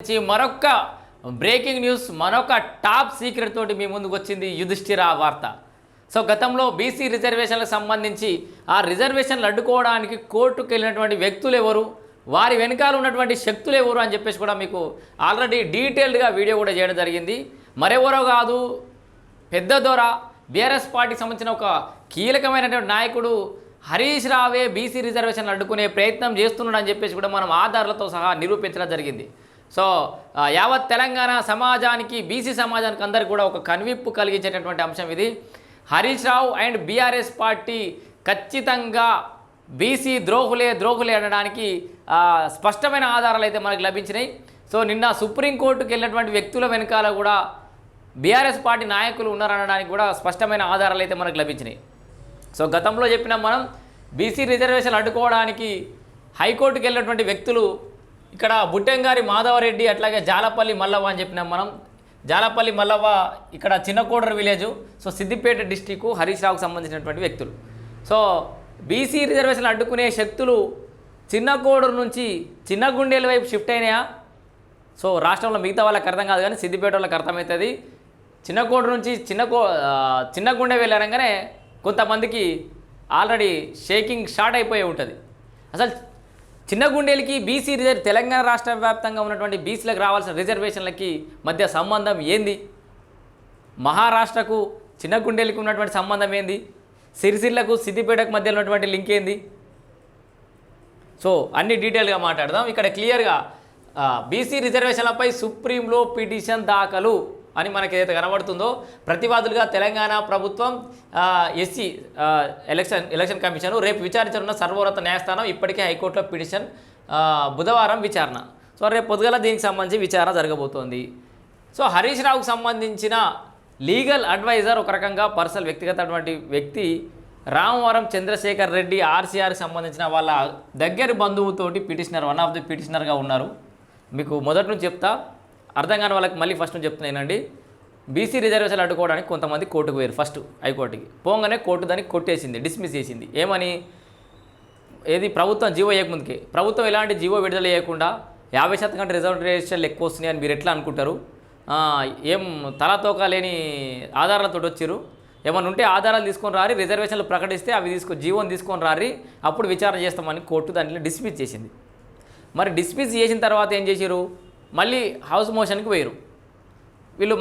నుంచి మరొక breaking news మరొక టాప్ సీక్రెట్ తోటి మీ ముందుకు వచ్చింది యుధిష్ఠిర వార్త. సో గతంలో బీసీ రిజర్వేషన్లకు సంబంధించి ఆ రిజర్వేషన్లు అడ్డుకోవడానికి కోర్టుకు వెళ్ళినటువంటి వ్యక్తులు ఎవరు వారి వెనకాల ఉన్నటువంటి శక్తులు ఎవరు అని చెప్పేసి కూడా మీకు ఆల్రెడీ డీటెయిల్డ్గా వీడియో కూడా చేయడం జరిగింది. మరెవరో కాదు పెద్ద దొర బీఆర్ఎస్ పార్టీకి సంబంధించిన ఒక కీలకమైనటువంటి నాయకుడు హరీష్ రావే బీసీ రిజర్వేషన్లు అడ్డుకునే ప్రయత్నం చేస్తున్నాడు అని చెప్పేసి కూడా మనం ఆధారాలతో సహా నిరూపించడం జరిగింది. సో యావత్ తెలంగాణ సమాజానికి బీసీ సమాజానికి అందరికీ కూడా ఒక కనువిప్పు కలిగించేటటువంటి అంశం ఇది. Harish Rao and BRS party ఖచ్చితంగా బీసీ ద్రోహులే ద్రోహులే అనడానికి స్పష్టమైన ఆధారాలు అయితే మనకు లభించినాయి. సో నిన్న సుప్రీంకోర్టుకు వెళ్ళినటువంటి వ్యక్తుల వెనకాల కూడా బీఆర్ఎస్ పార్టీ నాయకులు ఉన్నారనడానికి కూడా స్పష్టమైన ఆధారాలు అయితే మనకు లభించినాయి. సో గతంలో చెప్పిన మనం బీసీ రిజర్వేషన్ అడ్డుకోవడానికి హైకోర్టుకి వెళ్ళినటువంటి వ్యక్తులు ఇక్కడ బుట్టెంగారి మాధవరెడ్డి అట్లాగే జాలపల్లి మల్లవ్వ అని చెప్పినాం మనం. జాలపల్లి మల్లవ్వ ఇక్కడ Chinnakodur village. So Siddipet district Harish రావుకు సంబంధించినటువంటి వ్యక్తులు. సో బీసీ రిజర్వేషన్లు అడ్డుకునే శక్తులు చిన్నకోడూరు నుంచి చిన్న గుండెల వైపు షిఫ్ట్ అయినాయా? సో రాష్ట్రంలో మిగతా వాళ్ళకి అర్థం కాదు కానీ సిద్దిపేట వాళ్ళకి అర్థమవుతుంది. చిన్నకోట నుంచి చిన్న కో చిన్న గుండె వెళ్ళారంగానే కొంతమందికి ఆల్రెడీ షేకింగ్ షార్ట్ అయిపోయి ఉంటుంది. అసలు చిన్న గుండెలకి బీసీ రిజర్వ్ తెలంగాణ రాష్ట్ర వ్యాప్తంగా ఉన్నటువంటి బీసీలకు రావాల్సిన రిజర్వేషన్లకి మధ్య సంబంధం ఏంది? మహారాష్ట్రకు చిన్న గుండెలకి ఉన్నటువంటి సంబంధం ఏంది? సిరిసిల్లకు సిద్దిపేటకు మధ్య ఉన్నటువంటి లింక్ ఏంది? సో అన్ని డీటెయిల్గా మాట్లాడదాం. ఇక్కడ క్లియర్గా బీసీ రిజర్వేషన్లపై సుప్రీంలో పిటిషన్ దాఖలు. అని మనకి ఏదైతే కనబడుతుందో ప్రతివాదులుగా తెలంగాణ ప్రభుత్వం ఎస్సీ ఎలక్షన్ ఎలక్షన్ కమిషన్ రేపు విచారించనున్న సర్వోన్నత న్యాయస్థానం ఇప్పటికే హైకోర్టులో పిటిషన్ బుధవారం విచారణ. సో రేపు పొద్దుగల దీనికి సంబంధించి విచారణ జరగబోతోంది. సో హరీష్ రావుకు సంబంధించిన లీగల్ అడ్వైజర్ ఒక రకంగా పర్సనల్ వ్యక్తిగతటువంటి వ్యక్తి రామవరం చంద్రశేఖర్ రెడ్డి ఆర్సీఆర్కి సంబంధించిన వాళ్ళ దగ్గర బంధువుతోటి పిటిషనర్ వన్ ఆఫ్ ది పిటిషనర్గా ఉన్నారు. మీకు మొదటి నుంచి చెప్తా అర్థం కాని వాళ్ళకి మళ్ళీ ఫస్ట్ నుంచి చెప్తున్నానండి బీసీ రిజర్వేషన్ అడ్డుకోవడానికి కొంతమంది కోర్టుకు పోయారు ఫస్ట్ హైకోర్టుకి. పోగానే కోర్టు దాన్ని కొట్టేసింది డిస్మిస్ చేసింది. ఏమని? ఏది? ప్రభుత్వం జీవో వేయకముందుకే ప్రభుత్వం ఎలాంటి జీవో విడుదల చేయకుండా యాభై శాతం కంటే రిజర్వేషన్లు ఎక్కువ వస్తున్నాయి అని మీరు ఎట్లా అనుకుంటారు? ఏం తలతోక లేని ఆధారాలతో వచ్చారు? ఏమన్నా ఉంటే ఆధారాలు తీసుకొని రారి రిజర్వేషన్లు ప్రకటిస్తే అవి తీసుకో జీవోని తీసుకొని రారి అప్పుడు విచారణ చేస్తామని కోర్టు దాంట్లో డిస్మిస్ చేసింది. మరి డిస్మిస్ చేసిన తర్వాత ఏం చేశారు మళ్ళీ హౌస్ మోషన్కి వేయరు వీళ్ళు